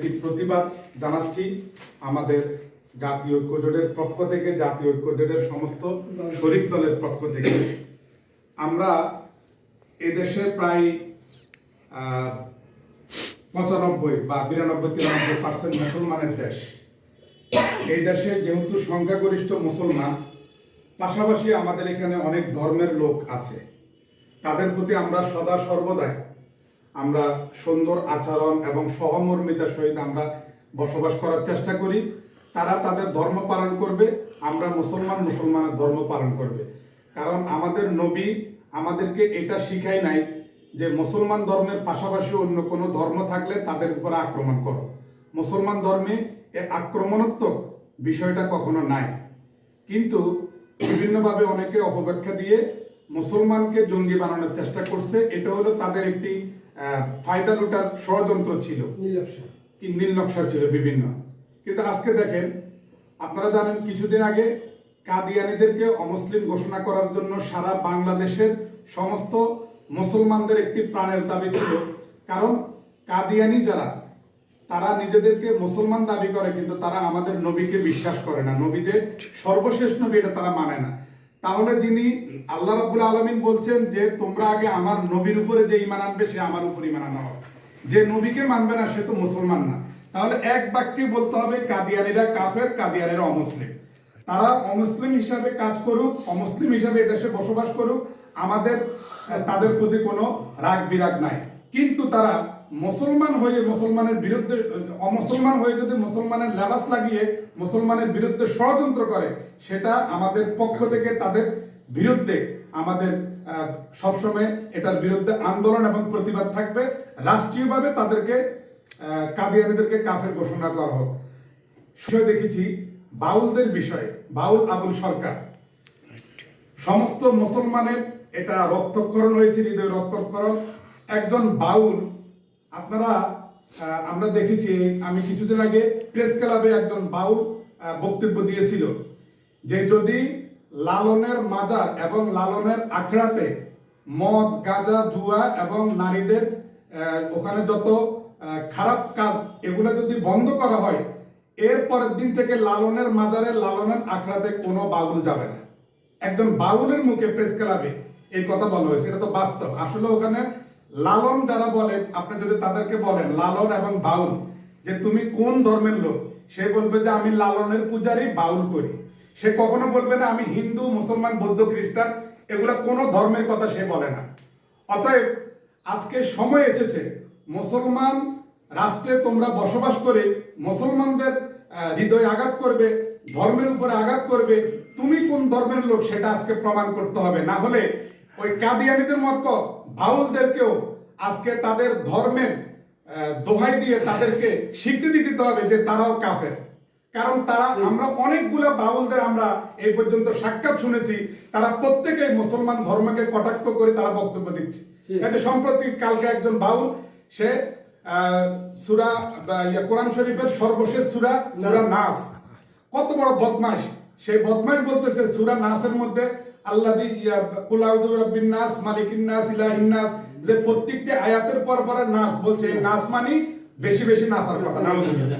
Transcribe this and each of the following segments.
একটি প্রতিবাদ জানাচ্ছি আমাদের জাতীয় ঐক্য জোটের পক্ষ থেকে, জাতীয় ঐক্য জোটের সমস্ত শরিক দলের পক্ষ থেকে। আমরা এদেশে প্রায় পঁচানব্বই বা বিরানব্বই, তিরানব্বই পার্সেন্ট মুসলমানের দেশ। এই দেশে যেহেতু সংখ্যাগরিষ্ঠ মুসলমান, পাশাপাশি আমাদের এখানে অনেক ধর্মের লোক আছে। তাদের প্রতি আমরা সদা সর্বদাই আমরা সুন্দর আচরণ এবং সহমর্মিতার সহিত আমরা বসবাস করার চেষ্টা করি। তারা তাদের ধর্ম পালন করবে, আমরা মুসলমান মুসলমানের ধর্ম পালন করবে। কারণ আমাদের নবী আমাদেরকে এটা শিখাই নাই যে মুসলমান ধর্মের পাশাপাশি অন্য কোনো ধর্ম থাকলে তাদের উপর আক্রমণ করো। মুসলমান ধর্মে এ আক্রমণাত্মক বিষয়টা কখনো নাই। কিন্তু বিভিন্নভাবে অনেকে অপব্যাখ্যা দিয়ে মুসলমানকে জঙ্গি বানানোর চেষ্টা করছে। এটা হলো তাদের একটি ফায়দা লুটার ষড়যন্ত্র ছিল। কি নীল নকশা ছিল বিভিন্ন। কিন্তু আজকে দেখেন আপনারা জানেন কিছুদিন আগে কাদিয়ানিদেরকে অমুসলিম ঘোষণা করার জন্য সারা বাংলাদেশের সমস্ত মুসলমানদের একটি প্রাণের দাবি ছিল। কারণ কাদিয়ানি যারা তারা নিজেদেরকে মুসলমান দাবি করে কিন্তু তারা আমাদের নবীকে বিশ্বাস করে না। নবী যে সর্বশেষ নবী এটা তারা মানে না। তাহলে যিনি আল্লাহ রাব্বুল আলামিন বলছেন যে, তোমরা আগে আমার নবীর উপরে যে ইমান আনবে, সে আমার উপর ইমান আনা যে নবীকে মানবে না, সে তো মুসলমান না। তাহলে এক বাক্যে বলতে হবে, কাদিয়ানিরা কাফের, কাদিয়ানিরা অমুসলিম। তারা অমুসলিম হিসাবে কাজ করুক, অমুসলিম হিসাবে এদেশে বসবাস করুক, আমাদের, তাদের প্রতি কোনো রাগ বিরাগ নাই। কিন্তু তারা মুসলমান হয়ে মুসলমানের বিরুদ্ধে, অমুসলমান হয়ে যদি মুসলমানের লেবাস লাগিয়ে মুসলমানের বিরুদ্ধে ষড়যন্ত্র করে, সেটা আমাদের পক্ষ থেকে তাদের বিরুদ্ধে আমাদের সবসময় এটার বিরুদ্ধে আন্দোলন এবং প্রতিবাদ থাকবে। রাষ্ট্রীয়ভাবে তাদেরকে কাদিয়ানিদেরকে কাফের ঘোষণা করা হোক। বিষয় দেখেছি, বাউলদের বিষয়ে, বাউল আবুল সরকার। সমস্ত মুসলমানের এটা রক্তক্ষরণ হয়েছে, হৃদয় রক্তক্ষরণ। একজন বাউল আপনারা আমরা দেখেছি, আমি কিছুদিন আগে প্রেস ক্লাবে একজন বাউল বক্তব্য দিয়েছিল যে যদি লালনের মাজার এবং লালনের আখড়াতে মদ, গাঁজা জুয়া এবং নারীদের ওখানে যত খারাপ কাজ এগুলো যদি বন্ধ করা হয়, এর পরের দিন থেকে লালনের মাজারে লালনের আখড়াতে কোনো বাউল যাবে না। একজন বাউলের মুখে প্রেস ক্লাবে এই কথা বলা হয়েছে, এটা তো বাস্তব। আসলে ওখানে লালন যারা বলে, আপনি যদি তাদেরকে বলেন, লালন এবং বাউল, যে তুমি কোন ধর্মের লোক? সে বলবে যে আমি লালনের পূজারি, বাউল করি। সে কখনো বলবে না, আমি হিন্দু, মুসলমান, বৌদ্ধ, খ্রিস্টান, এগুলো কোনো ধর্মের কথা সে বলে না। অতএব আজকে সময় এসেছে, মুসলমান রাষ্ট্রে তোমরা বসবাস করে মুসলমানদের হৃদয়ে আঘাত করবে, ধর্মের উপরে আঘাত করবে। তুমি কোন ধর্মের লোক, সেটা আজকে প্রমাণ করতে হবে। না হলে ওই কাদিয়ানিদের মতো বাউলদেরকেও আজকে তাদের ধর্মের দোহাই দিয়ে তাদেরকে স্বীকৃতি দিতে হবে যে তারাও কাফের। কারণ তারা আমরা অনেকগুলো বাউলদের আমরা এই পর্যন্ত সাক্ষাৎ শুনেছি তারা প্রত্যেকেই মুসলমান ধর্মকে কটাক্ষ করে তারা বক্তব্য দিচ্ছে। কাজে সম্প্রতি কালকে একজন বাউল সে আহ, সুরা ইয়া কোরআন শরীফের সর্বশেষ সুরা সুরা নাস। কত বড় বদমাশ। সেই বদমাশ বলতেছে সুরা নাসের মধ্যে আল্লাহ নাস মালিকিন নাস ইলাহিন নাস যে প্রত্যেকটি আয়াতের পর পরে নাস বলছে। এই নাস মানে বেশি বেশি নাসার কথা। নাউজুবিল্লাহ।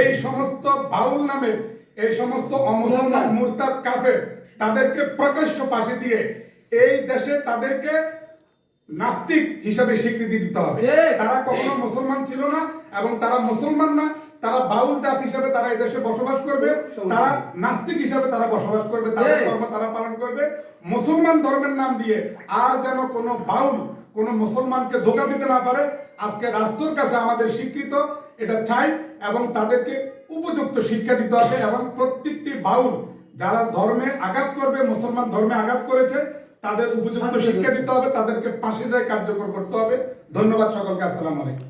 এই সমস্ত বাউল নামের এই সমস্ত অমুসলমান মুরতাদ কাফের তাদেরকে প্রকাশ্য পাশে দিয়ে এই দেশে তাদেরকে নাস্তিক হিসাবে স্বীকৃতি দিতে হবে। তারা কখনো মুসলমান ছিল না এবং তারা মুসলমান না। তারা বাউল জাত হিসাবে তারা এদেশে বসবাস করবে তারা নাস্তিক হিসাবে তারা বসবাস করবে তাদের ধর্ম তারা পালন করবে। মুসলমান ধর্মের নাম দিয়ে আর যেন কোনো বাউল কোনো মুসলমানকে ধোকা দিতে না পারে আজকে রাষ্ট্রের কাছে আমাদের স্বীকৃত এটা চাই এবং তাদেরকে উপযুক্ত শিক্ষা দিতে হবে এবং প্রত্যেকটি বাউল যারা ধর্মে আঘাত করবে মুসলমান ধর্মে আঘাত করেছে তাদের উপযুক্ত শিক্ষা দিতে হবে তাদেরকে রায় কার্যকর করতে হবে। ধন্যবাদ সকলকে আসসালাম আলাইকুম।